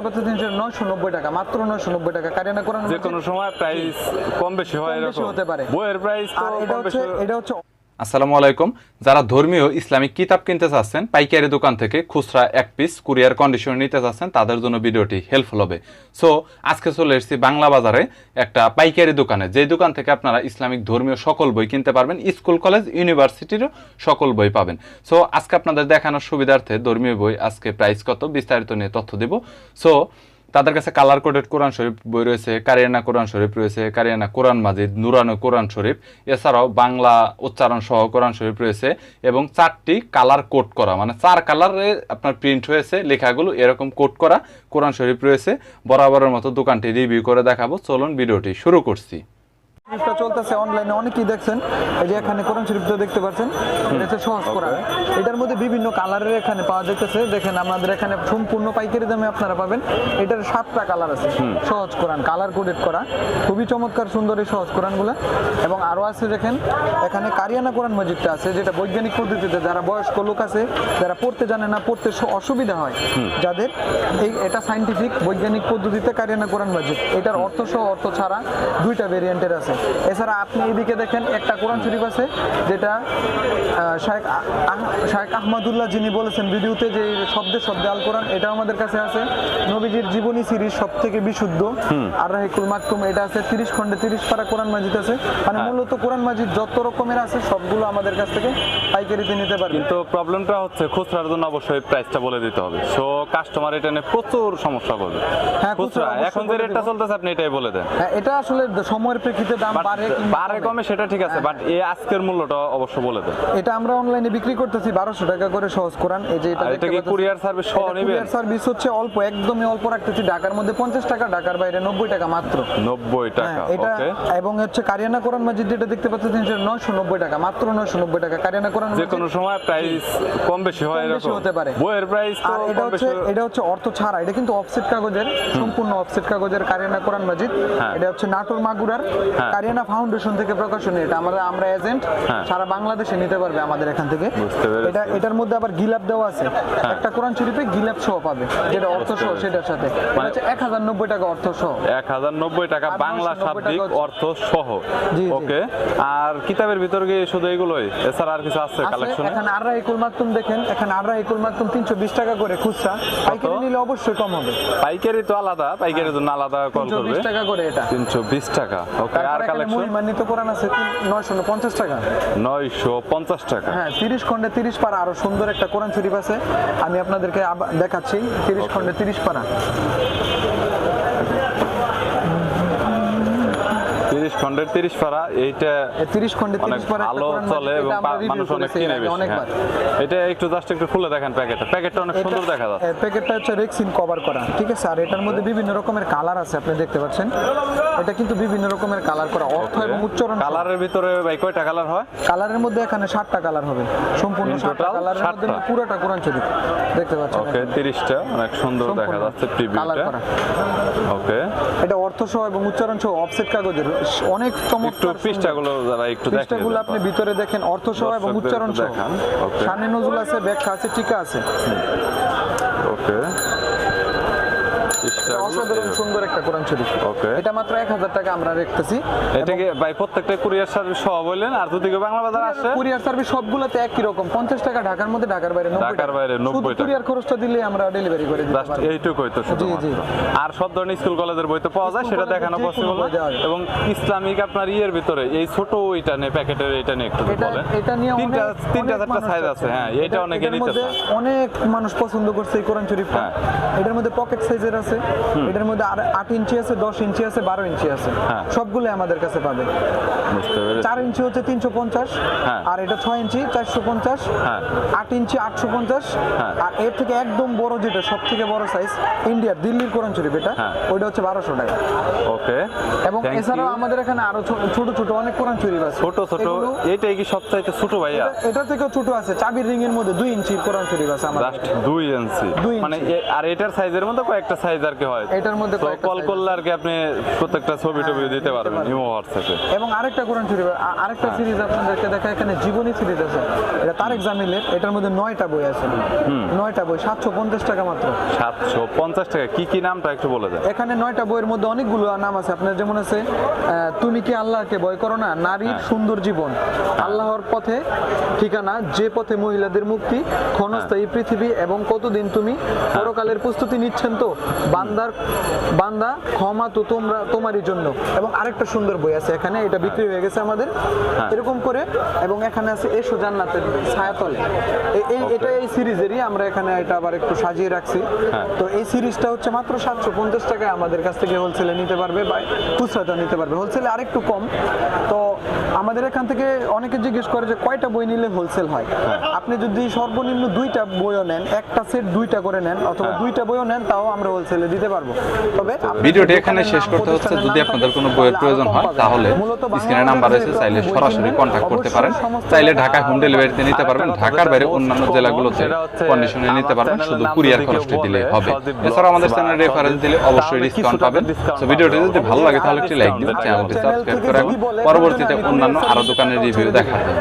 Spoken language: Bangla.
দেখতে পাচ্ছেন যে নয়শো নব্বই টাকা মাত্র নয়শো নব্বই টাকা। কারিয়ানা কোরআন যে কোনো সময় প্রাইস কম বেশি হয় এরকম। হতে পারে। বইয়ের প্রাইস আর এটা হচ্ছে এটা হচ্ছে আসসালামু আলাইকুম। যারা ধর্মীয় ইসলামিক কিতাব কিনতে চাচ্ছেন, পাইকারি দোকান থেকে খুচরা এক পিস কুরিয়ার কন্ডিশন নিতে চাচ্ছেন, তাদের জন্য ভিডিওটি হেল্পফুল হবে। সো আজকে চলে এসেছি বাংলা বাজারে একটা পাইকারি দোকানে যে দোকান থেকে আপনারা ইসলামিক ধর্মীয় সকল বই কিনতে পারবেন, স্কুল, কলেজ ইউনিভার্সিটিরও সকল বই পাবেন। সো আজকে আপনাদের দেখানোর সুবিধার্থে ধর্মীয় বই আজকে প্রাইস কত বিস্তারিত নিয়ে তথ্য দিব। সো তাদের কাছে কালার কোডেড কোরআন শরীফ বই রয়েছে কারিয়ানা কোরআন শরীফ রয়েছে কারিয়ানা কোরআন মাজিদ নুরানো কোরআন শরীফ। এছাড়াও বাংলা উচ্চারণ সহ কোরআন শরীফ রয়েছে এবং চারটি কালার কোড করা মানে চার কালারে আপনার প্রিন্ট হয়েছে, লেখাগুলো এরকম কোড করা কোরআন শরীফ রয়েছে। বরাবরের মতো দোকানটি রিভিউ করে দেখাবো। চলুন ভিডিওটি শুরু করছি। শরীফটা চলতেছে অনলাইনে অনেকেই দেখছেন এই যে এখানে কোরআন শরীফটা দেখতে পাচ্ছেন এটা হচ্ছে সহজ কোরআন এটার মধ্যে বিভিন্ন কালারের এখানে পাওয়া যাইতেছে। দেখেন আমাদের এখানে সম্পূর্ণ পাইকারি দামে আপনারা পাবেন। এটার সাতটা কালার আছে। সহজ কোরআন কালার কোডেড করা। খুবই চমৎকার সুন্দর এই সহজ কোরআনগুলো। এবং আরও আছে দেখেন এখানে কারিয়ানা কোরআন মসজিদটা আছে যেটা বৈজ্ঞানিক পদ্ধতিতে যারা বয়স্ক লোক আছে যারা পড়তে জানে না পড়তে অসুবিধা হয়। যাদের এই এটা সাইন্টিফিক বৈজ্ঞানিক পদ্ধতিতে কারিয়ানা কোরআন মসজিদ। এটার অর্থ সহ অর্থ ছাড়া দুইটা ভেরিয়েন্টের আছে। এছাড়া আপনি এদিকে দেখেন একটা কোরআন শরীফ আছে যেটা আহ- শায়েখ আহমদুল্লাহ যিনি বলেছেন ভিডিওতে যে শব্দে শব্দে আল কোরআন এটা আমাদের কাছে আছে। নবীজির জীবনী সিরিজ সব থেকে বিশুদ্ধ আর রাহিকুল মাকতুম এটা আছে তিরিশ খন্ডে তিরিশ পারা কোরআন মাজিদ আছে। মানে মূলত কোরআন মাজিদ যত রকমের আছে সবগুলো আমাদের কাছ থেকে পাইকারিতে নিতে পারবেন কিন্তু প্রবলেমটা হচ্ছে খুচরার জন্য অবশ্যই প্রাইসটা বলে দিতে হবে। সো কাস্টমার এটা নিয়ে প্রচুর সমস্যা করবে হ্যাঁ, খুচরা খুচরা এখন যে রেটটা চলতেছে আপনি এটাই বলে দেন। হ্যাঁ এটা আসলে সময়ের প্রেক্ষিতে দাম কিংবা কমে। সেটা ঠিক আছে বাট এই আজকের মূল্যটা অবশ্য বলে দেন। এটা আমরা অনলাইনে বিক্রি করতেছি বারোশো টাকা করে সহজ কোরআন। এই যে এটা কি কুরিয়ার সার্ভিস সহ নেবেন? সার্ভিস হচ্ছে অল্প একদমই অল্প রাখতেছি। ঢাকার মধ্যে পঞ্চাশ টাকা ঢাকার বাইরে নব্বই টাকা মাত্র। নব্বই টাকা হ্যাঁ, এটা এবং হচ্ছে কারিয়ানা কোরআন মসজিদ যেটা দেখতে পাচ্ছেন সেটা নয়শো নব্বই টাকা মাত্র নয়শো নব্বই টাকা। কারিয়ানা কোরআন যে কোনো সময় প্রাইস কম বেশি হয় এরকম। হতে পারে। বইয়ের প্রাইস তো আর এটা হচ্ছে এটা হচ্ছে অর্থ ছাড়া। এটা কিন্তু অফসেট কাগজের সম্পূর্ণ অফসেট কাগজের কারিয়ানা কোরআন মসজিদ। হ্যাঁ। এটা হচ্ছে নাটোর মাগুরার কারিয়ানা ফাউন্ডেশন থেকে প্রকাশনী এটা। আমরা আমরা এজেন্ট হ্যাঁ। সারা বাংলাদেশে নিতে পারবে আমাদের এখান থেকে। এটা এটার মধ্যে আবার গিলাপ দেওয়া আছে। হ্যাঁ। একটা কোরআন শরীফে গিলাপ সহ পাবে। যেটা অর্থ সহ। সেটার সাথে। মানে- হচ্ছে এক হাজার নব্বই টাকা অর্থ সহ এক হাজার নব্বই টাকা আর বাংলা 990 শাব্দিক অর্থ সহ। ওকে। আর কিতাবের ভিতর গিয়ে শুধু এগুলোই? এছাড়া আর কিছু আছে কালেকশনে এখানে আররা ইকুল মাকতুম দেখেন। এখানে আররা ইকুল মাকতুম তিনশো বিশ টাকা করে খুচরা। পাইকারি নিলে অবশ্যই কম হবে। পাইকারি তো আলাদা। পাইকারি জন্য আলাদা কল করবে বিশ টাকা করে এটা। তিনশো বিশ টাকা। ওকে আর তারপরে এখানে মহিমান্বিত কোরআন আছে নয়শো পঞ্চাশ টাকা। নয়শো পঞ্চাশ টাকা। হ্যাঁ তিরিশ খন্ডে তিরিশ পারা আরও সুন্দর একটা কোরআন শরীফ আছে। আমি আপনাদেরকে দেখাচ্ছি তিরিশ খন্ডে তিরিশ পারা। তিরিশ খন্ডের তিরিশ পারা এইটা তিরিশ খন্ডে অনেক তিরিশ পারা একটা ভালো চলে এবং মানুষ অনেক কিনে বেশি অনেকবার। হ্যাঁ। এটা একটু জাস্ট একটু খুলে দেখেন প্যাকেটটা। প্যাকেটটা অনেক সুন্দর দেখা যাচ্ছে। প্যাকেটটা হচ্ছে রেক্সিন কভার করা ঠিক আছে? আর এটার মধ্যে বিভিন্ন রকমের কালার আছে আপনি দেখতে পাচ্ছেন। এটা কিন্তু বিভিন্ন রকমের কালার করা অর্থ এবং উচ্চারণ কালারের ভিতরে ভাই কয়টা কালার হয়? কালারের মধ্যে এখানে সাতটা কালার হবে। সম্পূর্ণ In সাতটা total কালারের মধ্যে পুরোটা কোরআন শরীফ দেখতে পাচ্ছেন ওকে এখানে। তিরিশটা অনেক সুন্দর দেখা যাচ্ছে প্রিভিউটা ওকে এটা অর্থ সহ এবং উচ্চারণ সহ অফসেট কাগজের। অনেক চমৎকার পৃষ্ঠাগুলো যারা একটু পৃষ্ঠাগুলো আপনি ভিতরে দেখেন অর্থ সহ এবং উচ্চারণ সহ। সামনে নজুল আছে ব্যাখ্যা আছে টিকা আছে। ওকে। অসাধারণ সুন্দর একটা কোরআন শরীফ। Okay. এটা মাত্র এক হাজার টাকা আমরা রাখতেছি এটাকে ভাই প্রত্যেকটা কুরিয়ার সার্ভিস সহ বললেন? আর যদি বাংলা বাজার আসে? কুরিয়ার সার্ভিস সবগুলোতে একই রকম। পঞ্চাশ টাকা ঢাকার মধ্যে ঢাকার বাইরে ঢাকার বাইরে 90 টাকা। কুরিয়ার খরচটা দিলে আমরা ডেলিভারি করে দিতে এইটুকুই তো শুধুমাত্র। জি। আর সব ধরনের স্কুল কলেজের বই তো পাওয়া যায় সেটা দেখানো পসিবল। এবং ইসলামিক আপনার ইয়ের ভিতরে এই ছোট ওইটা নিয়ে প্যাকেটের এটা নিয়ে একটু এটা বলেন। এটা নিয়ে তিনটা তিনটা চারটা সাইজ আছে। হ্যাঁ এটা এটা- অনেকে নিতে অনেক মানুষ পছন্দ করছে এই কোরআন শরীফটা। হ্যাঁ। এটার মধ্যে পকেট সাইজের আছে। এটার মধ্যে আর আট ইঞ্চি আছে দশ ইঞ্চি আছে বারো ইঞ্চি আছে। হ্যাঁ। সবগুলো আমাদের কাছে পাবে। চার ইঞ্চি হচ্ছে তিনশো পঞ্চাশ হ্যাঁ। আর এটা ছয় ইঞ্চি চারশো পঞ্চাশ হ্যাঁ। আট ইঞ্চি আটশো পঞ্চাশ। আর এর থেকে একদম বড় যেটা সব থেকে বড় সাইজ ইন্ডিয়ার দিল্লির কোরআন শরীফ এটা। ওইটা হচ্ছে বারোশো টাকা। ওকে। এবং এছাড়াও আমাদের এখানে আরও ছোট ছোট অনেক কোরআন শরীফ আছে। ছোট ছোট এইটাই কি সবচাইতে ছোট ভাইয়া? এটা- এটা থেকেও ছোট আছে। চাবির রিং এর মধ্যে দুই ইঞ্চির কোরআন শরীফ আছে আমাদের। দুই ইঞ্চি। মানে আর এটার সাইজের মধ্যে কয়েকটা সাইজ আর কি হয়। এটার মধ্যে কল করলে আর কি আপনি প্রত্যেকটা ছবি টবি হ্যাঁ, দিতে পারবেন। ইমো হোয়াটসঅ্যাপে এবং আরেকটা কোরআন শরীফ আরেকটা হ্যাঁ। সিরিজ আপনাদেরকে দেখা এখানে জীবনী সিরিজ আছে। এটা তারেক জামিলের এটার মধ্যে নয়টা বই আছে। নয়টা বই সাতশো পঞ্চাশ টাকা মাত্র। সাতশো পঞ্চাশ টাকা কি কি নামটা একটু বলে দেন। এখানে নয়টা বইয়ের মধ্যে অনেকগুলো নাম আছে। আপনার যেমন আছে তুমি কি আল্লাহকে ভয় করো না? নারীর হ্যাঁ। সুন্দর জীবন। আল্লাহর পথে ঠিকানা যে পথে মহিলাদের মুক্তি ক্ষণস্থায়ী পৃথিবী এবং কতদিন তুমি হ্যাঁ। পরকালের প্রস্তুতি নিচ্ছেন তো? বান্দার বান্দা ক্ষমা তো তোমরা তোমারই জন্য। এবং আরেকটা সুন্দর বই আছে এখানে এটা বিক্রি হয়ে গেছে আমাদের। হ্যাঁ। এরকম করে এবং এখানে আছে এসো জান্নাতের ছায়াতলে। এই এটা এই সিরিজেরই আমরা এখানে এটা আবার একটু সাজিয়ে রাখছি। হ্যাঁ। তো এই সিরিজটা হচ্ছে মাত্র সাতশো পঞ্চাশ টাকায় আমাদের কাছ থেকে হোলসেলে নিতে পারবে বা খুচরাটা নিতে পারবে। হোলসেলে আরেকটু কম। তো আমাদের এখান থেকে অনেকে জিজ্ঞেস করে যে কয়টা বই নিলে হোলসেল হয়। আপনি যদি সর্বনিম্ন দুইটা বইও নেন একটা সেট দুইটা করে নেন অথবা হ্যাঁ। দুইটা বইও নেন তাও আমরা হোলসেলে দিতে পারব। তবে ভিডিওটি এখানে শেষ করতে হচ্ছে। যদি আপনাদের কোনো বইয়ের প্রয়োজন হয় তাহলে স্ক্রিনে নাম্বার আছে চাইলে সরাসরি কন্ট্যাক্ট করতে পারেন। চাইলে ঢাকায় হোম ডেলিভারিতে নিতে পারবেন। ঢাকার বাইরে অন্যান্য জেলাগুলোতে কন্ডিশনে নিতে পারবেন। শুধু কুরিয়ার খরচটা বলে, হবে। এছাড়া আমাদের বা রেফারেন্স দিলে অবশ্যই ডিসকাউন্ট পাবেন। তো ভিডিওটি যদি ভালো লাগে তাহলে একটি লাইক দিন চ্যানেলটি সাবস্ক্রাইব করে রাখুন পরবর্তীতে অন্যান্য আরও দোকানের রিভিউ দেখার জন্য।